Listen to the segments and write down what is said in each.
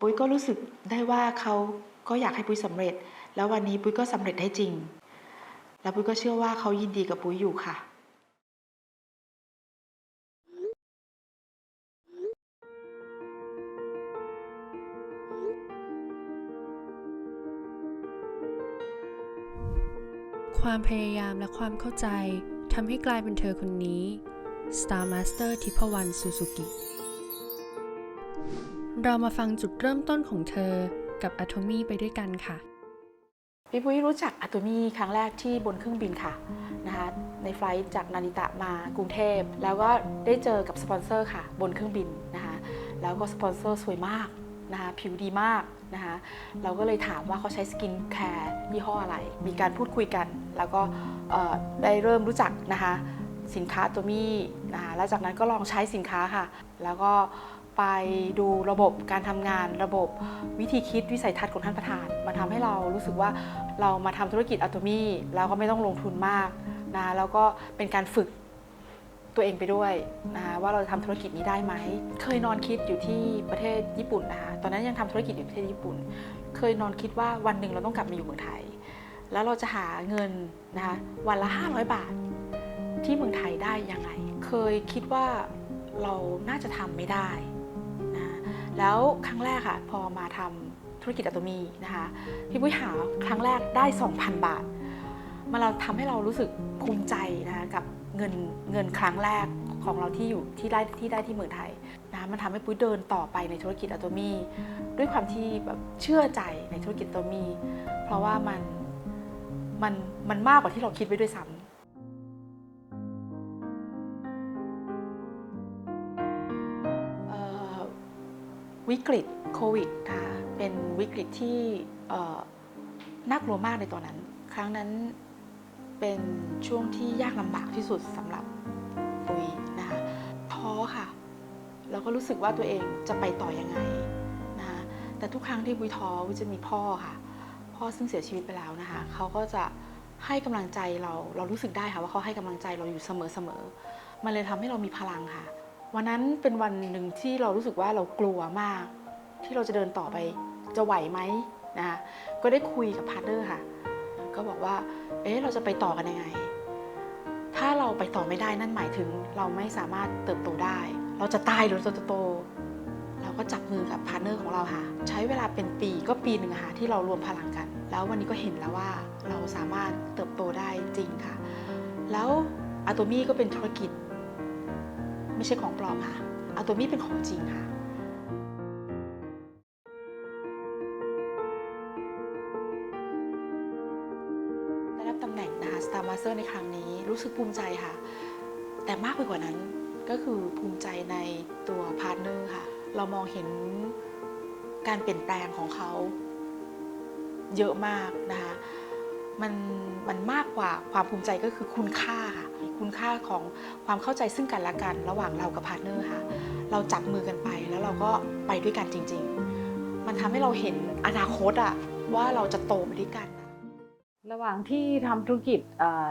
ปุ้ยก็รู้สึกได้ว่าเขาก็อยากให้ปุ้ยสำเร็จ แล้ววันนี้ปุ้ยก็สำเร็จได้จริง แล้วปุ้ยก็เชื่อว่าเขายินดีกับปุ้ยอยู่ค่ะความพยายามและความเข้าใจทำให้กลายเป็นเธอคนนี้ Star Master ทิพวรรณซูซูกิ เรามาฟังจุดเริ่มต้นของเธอกับ Atomy ไปด้วยกันค่ะ พี่ปุ้ยรู้จักอะโตมี่ครั้งแรกที่บนเครื่องบินค่ะนะคะในไฟล์จากนาริตะมากรุงเทพ แล้วก็ได้เจอกับสปอนเซอร์ค่ะ บนเครื่องบินนะคะแล้วก็สปอนเซอร์สวยมากนะคะผิวดีมากนะคะเราก็เลยถามว่าเขาใช้สกินแคร์ยี่ห้ออะไร มีการพูดคุยกัน แล้วก็ได้เริ่มรู้จักนะคะสินค้าอะโตมี่นะคะแล้วจากนั้นก็ลองใช้สินค้าค่ะ แล้วก็ ไปดูระบบการทำงาน ระบบวิธีคิดวิสัยทัศน์ของท่านประธาน มันทำให้เรารู้สึกว่าเรามาทำธุรกิจอะโตมี่แล้วก็ไม่ต้องลงทุนมากนะแล้วก็เป็นการฝึกตัวเองไปด้วยนะว่าเราจะทำธุรกิจนี้ได้ไหม เคยนอนคิดอยู่ที่ประเทศญี่ปุ่นนะคะตอนนั้นยังทำธุรกิจอยู่ประเทศญี่ปุ่น เคยนอนคิดว่าวันหนึ่งเราต้องกลับมาอยู่เมืองไทย แล้วเราจะหาเงินนะคะวันละ 500 บาท ที่เมืองไทยได้ยังไง เคยคิดว่าเราน่าจะทำไม่ได้ แล้วครั้งแรกค่ะพอมาทำธุรกิจอะโตมีนะคะพี่ปุ้ยหาครั้งแรกได้ 2,000 บาทมันเราทำให้เรารู้สึกภูมิใจนะคะกับเงินเงินครั้งแรกของเราที่อยู่ที่ได้ที่ได้ที่เมืองไทยนะมันทำให้ปุ้ยเดินต่อไปในธุรกิจอะโตมีด้วยความที่แบบเชื่อใจในธุรกิจอะโตมี เพราะว่ามันมันมันมากกว่าที่เราคิดไว้ด้วยซ้ำ วิกฤตโควิดนะคะเป็นวิกฤตที่น่ากลัวมากในตอนนั้น ครั้งนั้นเป็นช่วงที่ยากลำบากที่สุดสำหรับปุยนะคะท้อค่ะ แล้วก็รู้สึกว่าตัวเองจะไปต่อยังไงนะคะแต่ทุกครั้งที่ปุยท้อปุยจะมีพ่อค่ะ พ่อซึ่งเสียชีวิตไปแล้วนะคะเขาก็จะให้กำลังใจเราเรารู้สึกได้ค่ะว่าเขาให้กำลังใจเราอยู่เสมอๆมันเลยทำให้เรามีพลังค่ะ วันนั้นเป็นวันหนึ่งที่เรารู้สึกว่าเรากลัวมาก ที่เราจะเดินต่อไปจะไหวไหมนะคะก็ได้คุยกับพาร์ทเนอร์ค่ะ ก็บอกว่า เอ๊ะเราจะไปต่อกันยังไง ถ้าเราไปต่อไม่ได้นั่นหมายถึง เราไม่สามารถเติบโตได้ เราจะตายหรือเราจะโต เราก็จับมือกับพาร์ทเนอร์ของเราค่ะ ใช้เวลาเป็นปีก็ปีหนึ่งค่ะที่เรารวมพลังกัน แล้ววันนี้ก็เห็นแล้วว่าเราสามารถเติบโตได้จริงค่ะ แล้วอะโตมี่ก็เป็นธุรกิจ ไม่ใช่ของปลอมค่ะอะโตมี่เป็นของจริงค่ะได้รับตำแหน่งนะคะ Star Master ในครั้งนี้รู้สึกภูมิใจค่ะ แต่มากไปกว่านั้นก็คือภูมิใจในตัวพาร์ทเนอร์ค่ะ เรามองเห็นการเปลี่ยนแปลงของเขาเยอะมากนะคะ มันมันมากกว่าความภูมิใจก็คือคุณค่าค่ะ คุณค่าของความเข้าใจซึ่งกันและกัน ระหว่างเรากับพาร์ทเนอร์ค่ะ เราจับมือกันไปแล้วเราก็ไปด้วยกันจริง ๆ มันทำให้เราเห็นอนาคตอะว่าเราจะโตไปด้วยกัน ระหว่างที่ทำธุรกิจเอ่อ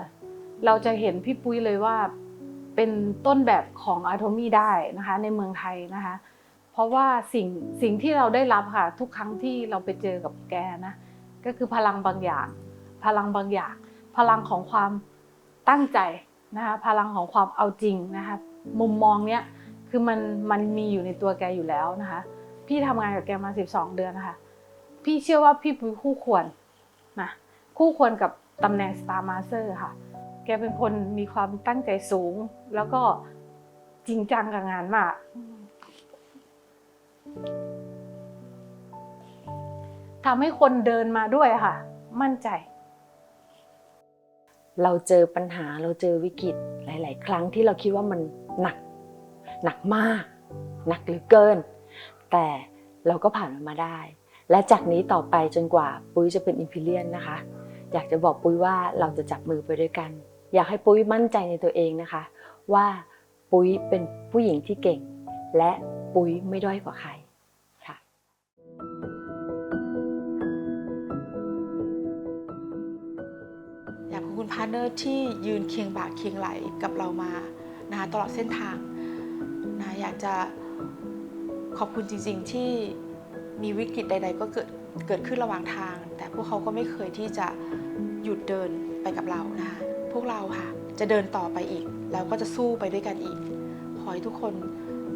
เราจะเห็นพี่ปุ้ยเลยว่าเป็นต้นแบบของอาโทมี่ได้นะคะในเมืองไทยนะคะ เพราะว่าสิ่งสิ่งที่เราได้รับค่ะทุกครั้งที่เราไปเจอกับแกนะก็คือพลังบางอย่าง พลังบางอย่าง พลังของความตั้งใจ นะคะพลังของความเอาจริงนะคะมุมมองเนี้ยคือมันมันมีอยู่ในตัวแกอยู่แล้วนะคะ พี่ทำงานกับแกมา 12 เดือนนะคะ พี่เชื่อว่าพี่ปุ้ยคู่ควรนะคู่ควรกับตำแหน่ง Star Master ค่ะ แกเป็นคนมีความตั้งใจสูง แล้วก็จริงจังกับงานมากทำให้คนเดินมาด้วยค่ะ มั่นใจ เราเจอปัญหาเราเจอวิกฤตหลาย ๆ ครั้งที่เราคิดว่ามันหนักหนักมาก หนักหลือเกิน แต่เราก็ผ่านมันมาได้ และจากนี้ต่อไปจนกว่าปุ้ยจะเป็นอิมพีเรียนนะคะ อยากจะบอกปุ้ยว่าเราจะจับมือไปด้วยกัน อยากให้ปุ้ยมั่นใจในตัวเองนะคะ ว่าปุ้ยเป็นผู้หญิงที่เก่ง และปุ้ยไม่ด้อยกว่าใคร พาร์เนอร์ที่ยืนเคียงบ่าเคียงไหลกับเรามานะคะตลอดเส้นทางนะอยากจะขอบคุณจริงๆที่มีวิกฤตใด ๆ ก็เกิดเกิดขึ้นระหว่างทาง แต่พวกเขาก็ไม่เคยที่จะหยุดเดินไปกับเรานะคะพวกเราค่ะจะเดินต่อไปอีก แล้วก็จะสู้ไปด้วยกันอีก ขอให้ทุกคน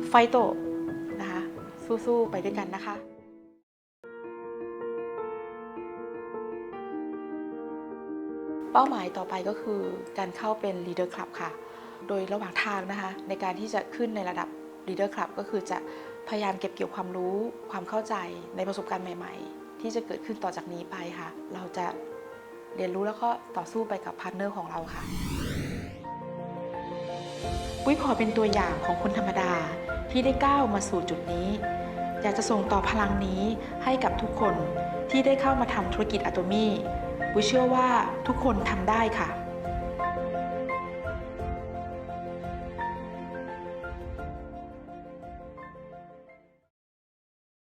ไฟโตะนะคะสู้ๆไปด้วยกันนะคะ เป้าหมายต่อไปก็คือการเข้าเป็น Leader Club ค่ะ โดยระหว่างทางนะคะ ในการที่จะขึ้นในระดับ Leader Club ก็คือจะพยายามเก็บเกี่ยวความรู้ความเข้าใจในประสบการณ์ใหม่ ๆ ที่จะเกิดขึ้นต่อจากนี้ไปค่ะ เราจะเรียนรู้แล้วก็ต่อสู้ไปกับพาร์ทเนอร์ของเราค่ะ ปุ้ยขอเป็นตัวอย่างของคนธรรมดาที่ได้ก้าวมาสู่จุดนี้ อยากจะส่งต่อพลังนี้ให้กับทุกคนที่ได้เข้ามาทำธุรกิจอะโตมี่ ปุ้ยเชื่อว่าทุกคนทำได้ค่ะ